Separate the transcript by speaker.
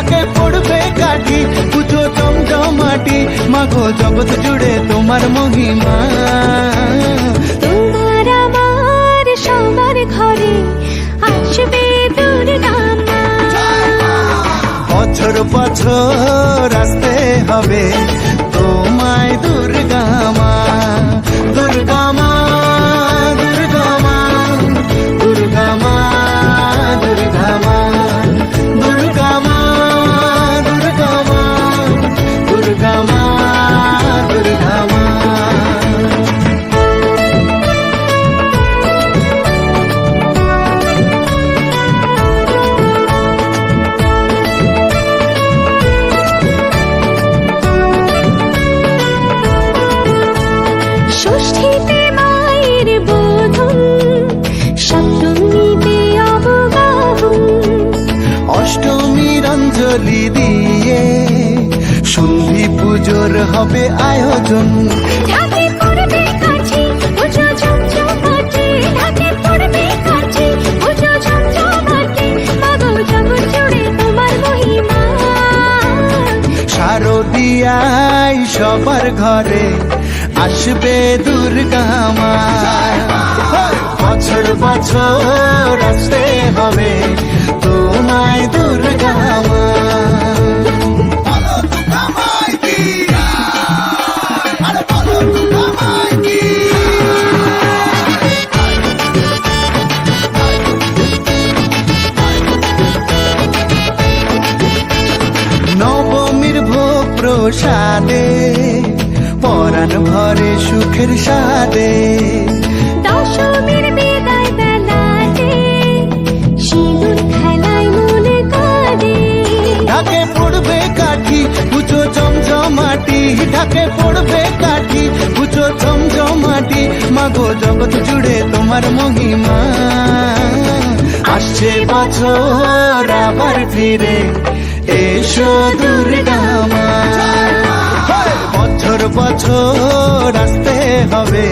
Speaker 1: ঢাকে পড়বে কাটি পুজো চমচমাটি মাগো জগৎ জুড়ে তোমার মহিমা।
Speaker 2: তোমার আমার সবার ঘরে আসবে
Speaker 1: বছর বছর আসতে হবে।
Speaker 2: জুড়ে তোমার মহিমা।
Speaker 1: শারদিয়াই সবার ঘরে আসবে দুর্গামা বছর বছর আসতে হবে। প্রসাদে পরাণ ভরে সুখের সাদে।
Speaker 2: দশমীর বিদায় বেলাতে সিঁদুর খেলায় মনে কাঁদে।
Speaker 1: ঢাকে পড়বে কাঠি পুজো জমজমাটি। ঢাকে পড়বে কাঠি পুজো জমজমাটি। মাগো জগৎ জুড়ে তোমার মহিমা। আসছে বছর আবার ফিরে এসো দুর্গামা বছর রাস্তে হবে।